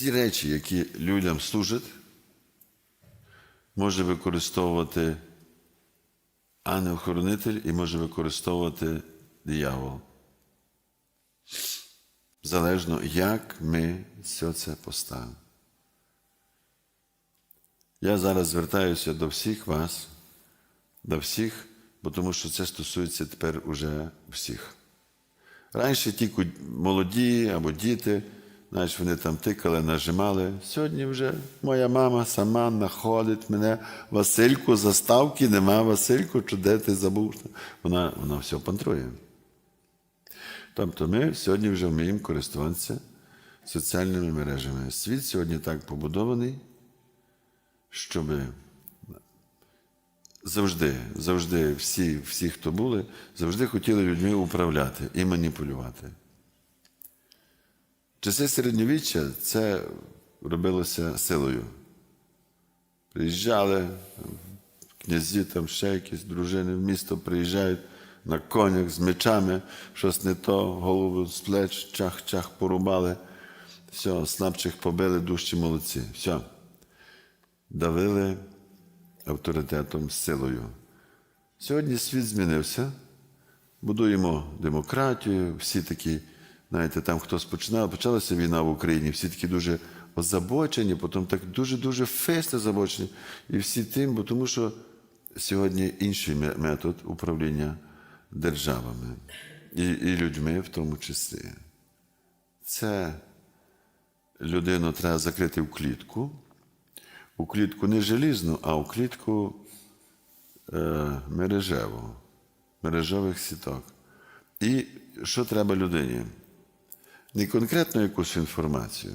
всі речі, які людям служать, може використовувати ангел-хоронитель і може використовувати диявол. Залежно, як ми все це поставимо. Я зараз звертаюся до всіх вас, до всіх, бо тому що це стосується тепер уже всіх. Раніше тільки молоді або діти, знаєш, вони там тикали, нажимали. Сьогодні вже моя мама сама знаходить мене. Васильку, заставки нема, Васильку, чи де ти забув? Вона, вона все пантрує. Тобто ми сьогодні вже вміємо користуватися соціальними мережами. Світ сьогодні так побудований, щоб завжди, завжди всі, всі, хто були, завжди хотіли людьми управляти і маніпулювати. Часи середньовіччя це робилося силою. Приїжджали князі, там ще якісь дружини в місто приїжджають на конях з мечами, щось не то, голову з плеч, чах-чах порубали. Все, слабчих побили, дужчі молодці. Все. Давили авторитетом, силою. Сьогодні світ змінився. Будуємо демократію, всі такі, знаєте, там хтось починав, почалася війна в Україні, всі такі дуже озабочені, потім так дуже-дуже фест озабочені. І всі тим, бо тому що сьогодні інший метод управління державами і, і людьми в тому числі. Це людину треба закрити в клітку. У клітку не желізну, а у клітку е, мережеву, мережевих сіток. І що треба людині? Не конкретно якусь інформацію,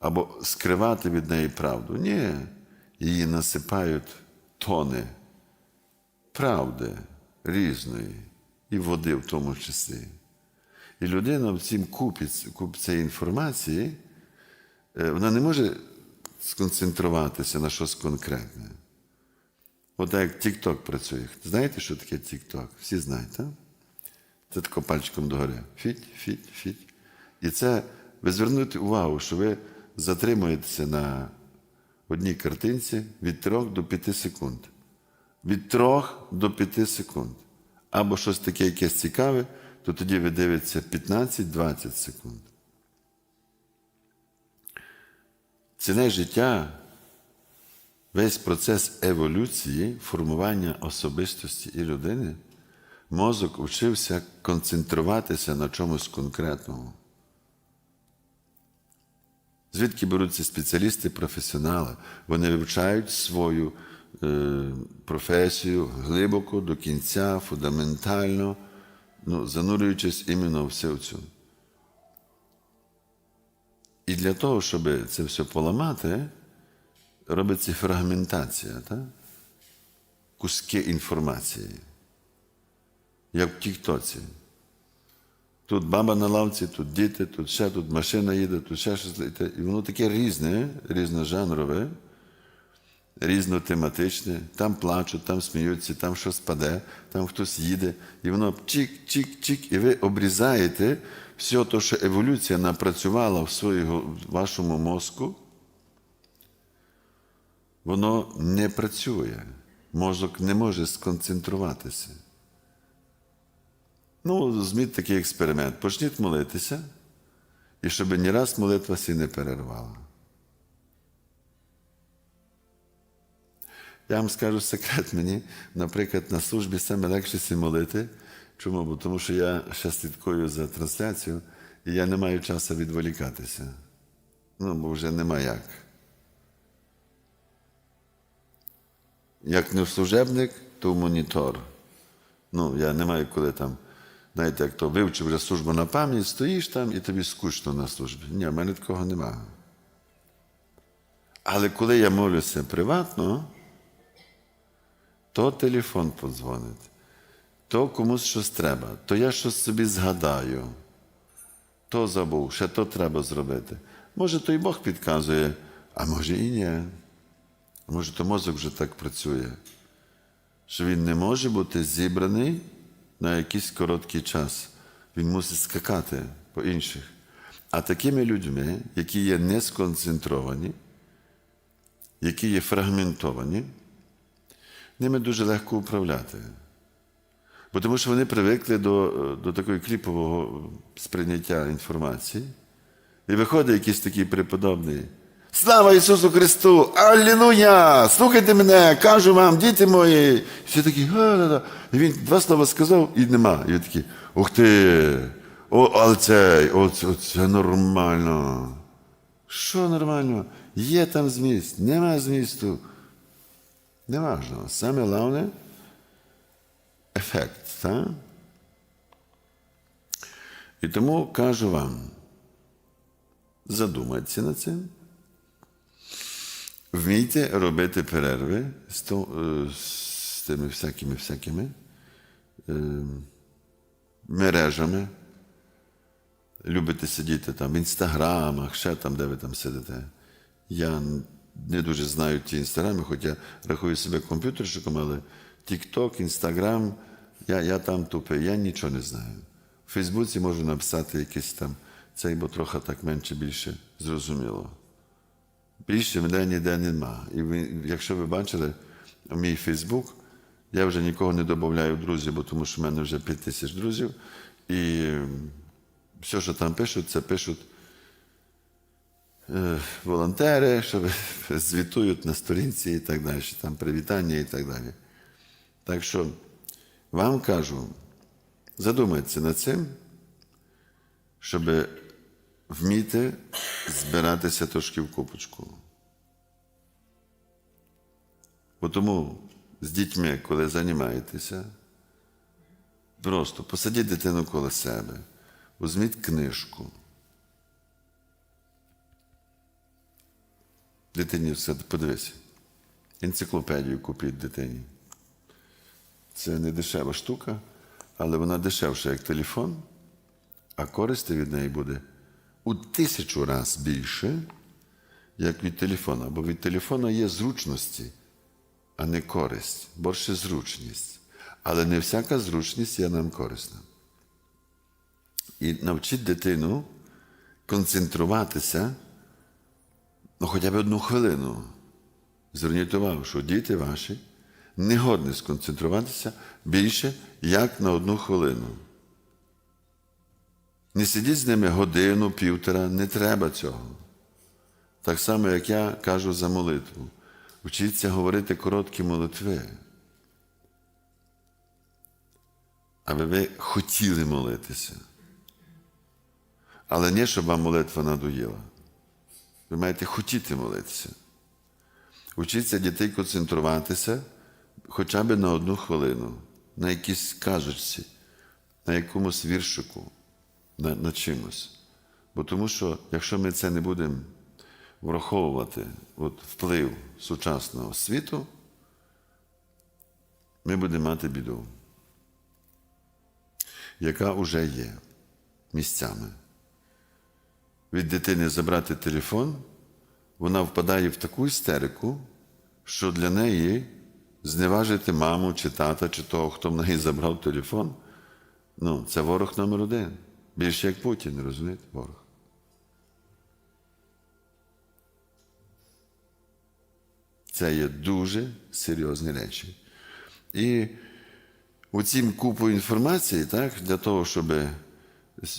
або скривати від неї правду. Ні, її насипають тони правди різної, і води в тому числі. І людина в цім купі, купі цієї інформації, е, вона не може сконцентруватися на щось конкретне. От як TikTok працює. Знаєте, що таке TikTok? Всі так? Це тако пальчиком догори. Фіть, фіть, фіть. І це ви звернете увагу, що ви затримуєтеся на одній картинці від 3 до 5 секунд. Від 3 до 5 секунд. Або щось таке якесь цікаве, то тоді ви дивитеся 15-20 секунд. Ціне життя, весь процес еволюції, формування особистості і людини, мозок вчився концентруватися на чомусь конкретному. Звідки беруться спеціалісти, професіонали? Вони вивчають свою е, професію глибоко, до кінця, фундаментально, ну, занурюючись іменно в все цю. І для того, щоб це все поламати, робиться фрагментація, так? куски інформації, як в Тіктоці. Тут баба на лавці, тут діти, тут ще тут машина їде, тут ще щось. І воно таке різне, різножанрове, різнотематичне. Там плачуть, там сміються, там щось паде, там хтось їде. І воно чик-чик-чик, і ви обрізаєте все те, що еволюція напрацювала в своєму вашому мозку. Воно не працює. Мозок не може сконцентруватися. Ну, зміть такий експеримент. Почніть молитися, і щоб ні раз молитва сі не перервала. Я вам скажу секрет мені, наприклад, на службі саме легше сі молити. Чому? Бо тому що я ще слідкую за трансляцією, і я не маю часу відволікатися. Ну, бо вже нема як. Як не служебник, то монітор. Ну, я не маю коли там, знаєте, як то вивчив вже службу на пам'ять, стоїш там і тобі скучно на службі. Ні, в мене такого немає. Але коли я молюся приватно, то телефон подзвонить, то комусь щось треба, то я щось собі згадаю, то забув, ще то треба зробити. Може, то і Бог підказує, а може і ні. Може, то мозок вже так працює, що він не може бути зібраний на якийсь короткий час. Він мусить скакати по інших. А такими людьми, які є не сконцентровані, які є фрагментовані, ними дуже легко управляти. Бо тому що вони привикли до, до такого кліпового сприйняття інформації. І виходить якийсь такий преподобний. Слава Ісусу Христу! Аллилуйя! Слухайте мене, кажу вам, діти мої. Всі такі, га-да-да. Він два слова сказав і нема. І він такий, ух ти! О, але це, о, це, це нормально. Що нормально? Є там зміст, нема змісту. Неважно. Саме головне ефект. Так? І тому кажу вам, задумайтеся над цим. Вмійте робити перерви з, то, з тими всякими всякими мережами. Любите сидіти там в інстаграмах, ще там, де ви там сидите. Я не дуже знаю ті інстаграми, хоча рахую себе комп'ютерщиком, але TikTok, Інстаграм, я, я там тупий, я нічого не знаю. В Фейсбуці можу написати якийсь там цей, бо трохи так менше більше зрозуміло. Більше мене ніде нема. І ви, якщо ви бачили мій Фейсбук, я вже нікого не додаю в друзі, бо тому що в мене вже 5 тисяч друзів. І все, що там пишуть, це пишуть е, волонтери, що звітують на сторінці і так далі, там привітання і так далі. Так що вам кажу, задумайтеся над цим, щоб вміти збиратися трошки в купочку. Бо тому з дітьми, коли займаєтеся, просто посадіть дитину коло себе, візьміть книжку. Дитині все подивись. Енциклопедію купіть дитині. Це не дешева штука, але вона дешевша, як телефон, а користі від неї буде у тисячу разів більше, як від телефона. Бо від телефона є зручності, а не користь, більше зручність. Але не всяка зручність є нам корисна. І навчіть дитину концентруватися ну, хоча б одну хвилину. Зверніть увагу, що діти ваші не годні сконцентруватися більше, як на одну хвилину. Не сидіть з ними годину, півтора, не треба цього. Так само, як я кажу за молитву. Вчіться говорити короткі молитви. Аби ви хотіли молитися. Але не, щоб вам молитва надоїла. Ви маєте хотіти молитися. Учіться дітей концентруватися хоча б на одну хвилину, на якійсь казочці, на якомусь віршику, на, на чимось. Бо тому що, якщо ми це не будемо враховувати, от вплив сучасного світу, ми будемо мати біду, яка вже є місцями. Від дитини забрати телефон, вона впадає в таку істерику, що для неї зневажити маму чи тата, чи того, хто в неї забрав телефон, ну, це ворог номер один. Більше як Путін, розумієте, ворог. Це є дуже серйозні речі. І у цім купу інформації, так, для того, щоб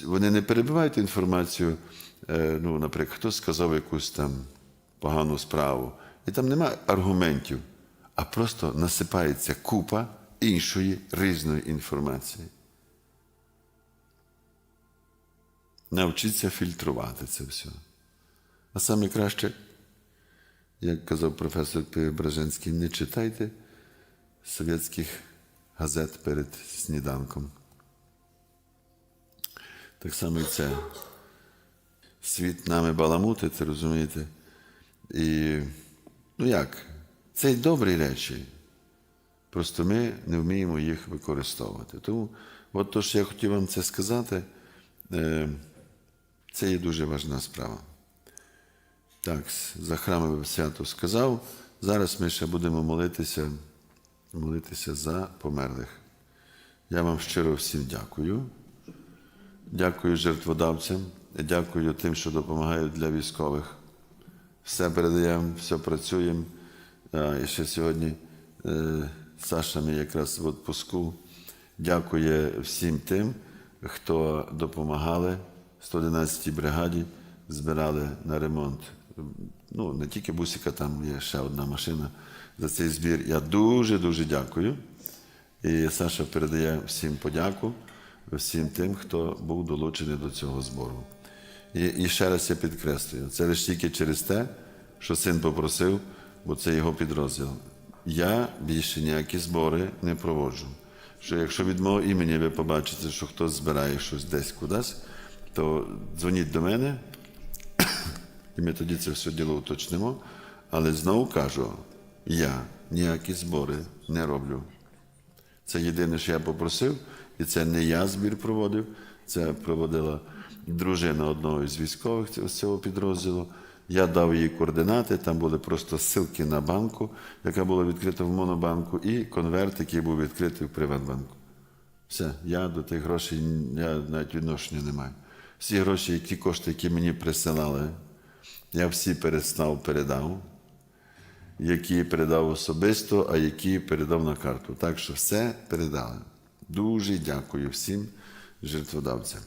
вони не перебивають інформацію, е, ну, наприклад, хтось сказав якусь там погану справу, і там немає аргументів, а просто насипається купа іншої різної інформації. Навчіться фільтрувати це все. А саме краще, як казав професор Преображенський, не читайте совєтських газет перед сніданком. Так само і це. Світ нами баламутить, розумієте? І, ну як, це й добрі речі. Просто ми не вміємо їх використовувати. Тому, от то, що я хотів вам це сказати, е, це є дуже важна справа. Так, за храмове свято сказав. Зараз ми ще будемо молитися, молитися за померлих. Я вам щиро всім дякую. Дякую жертводавцям, Дякую тим, що допомагають для військових. Все передаємо, все працюємо. І ще сьогодні е, Саша мій якраз в відпуску. Дякує всім тим, хто допомагали 111-й бригаді, збирали на ремонт. Ну, не тільки бусика, там є ще одна машина за цей збір. Я дуже-дуже дякую. І Саша передає всім подяку, всім тим, хто був долучений до цього збору. І, і ще раз я підкреслюю, це лише тільки через те, що син попросив, бо це його підрозділ. Я більше ніякі збори не проводжу. Що якщо від мого імені ви побачите, що хтось збирає щось десь кудись, то дзвоніть до мене, і ми тоді це все діло уточнимо. Але знову кажу, я ніякі збори не роблю. Це єдине, що я попросив, і це не я збір проводив, це проводила дружина одного із військових з цього підрозділу. Я дав їй координати, там були просто ссылки на банку, яка була відкрита в Монобанку, і конверт, який був відкритий в Приватбанку. Все, я до тих грошей я навіть відношення не маю. Всі гроші, які кошти, які мені присилали, я всі перестав, передав які передав особисто, а які передав на карту. Так що все передали. Дуже дякую всім жертводавцям.